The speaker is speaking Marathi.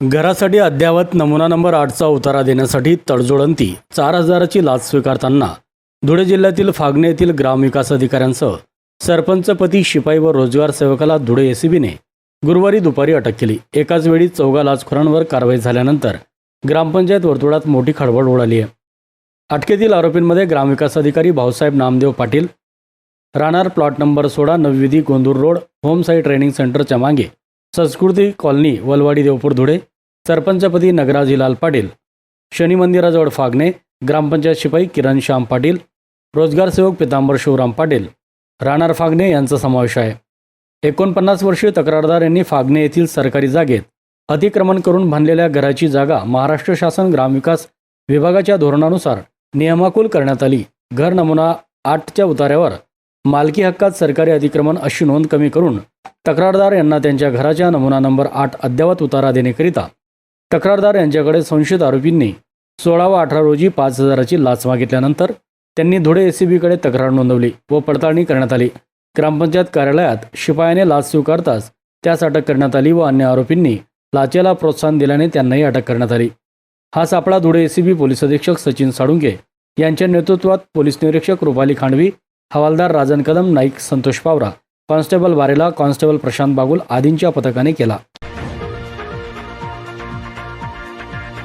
घरासाठी अद्ययावत नमुना नंबर आठचा उतारा देण्यासाठी तडजोडंती चार हजाराची लाच स्वीकारताना धुळे जिल्ह्यातील फागणे येथील ग्रामविकास अधिकाऱ्यांसह सरपंचपती शिपाई व रोजगार सेवकाला धुळे एसीबीने गुरुवारी दुपारी अटक केली. एकाच वेळी चौघा लाचखोरांवर कारवाई झाल्यानंतर ग्रामपंचायत वर्तुळात मोठी खळबळ उडाली आहे. अटकेतील आरोपींमध्ये ग्रामविकास अधिकारी भाऊसाहेब नामदेव पाटील राहणार प्लॉट नंबर सोळा नवविधी गोंदूर रोड होमसाई ट्रेनिंग सेंटरच्या मागे संस्कृती कॉलनी वलवाडी देवपूर धुळे सरपंचपदी नगराज लाल पाटील शनी मंदिराजवळ फागणे ग्रामपंचायत शिपाई किरण श्याम पाटील रोजगार सेवक पितांबर शिवराम पाटील राहणार फागणे यांचा समावेश आहे. एकोणपन्नास वर्षीय तक्रारदार यांनी फागणे येथील सरकारी जागेत अतिक्रमण करून बांधलेल्या घराची जागा महाराष्ट्र शासन ग्रामविकास विभागाच्या धोरणानुसार नियमाकुल करण्यात आली. घर नमुना आठच्या उतार्यावर मालकी हक्कात सरकारी अतिक्रमण अशी नोंद कमी करून तक्रारदार यांना त्यांच्या घराच्या नमुना नंबर आठ अद्ययावत उतारा देण्याकरिता तक्रारदार यांच्याकडे संशयित आरोपींनी सोळा व अठरा रोजी पाच हजाराची लाच मागितल्यानंतर त्यांनी धुळे एसीबीकडे तक्रार नोंदवली व पडताळणी करण्यात आली. ग्रामपंचायत कार्यालयात शिपायाने लाच स्वीकारताच त्यास अटक करण्यात आली व अन्य आरोपींनी लाचेला प्रोत्साहन दिल्याने त्यांनाही अटक करण्यात आली. हा सापळा धुळे एसीबी पोलीस अधीक्षक सचिन साळुंके यांच्या नेतृत्वात पोलीस निरीक्षक रुपाली खांडवी हवालदार राजन कदम नाईक संतोष पावरा कॉन्स्टेबल वारेला कॉन्स्टेबल प्रशांत बागुल आदींच्या पथकाने केला.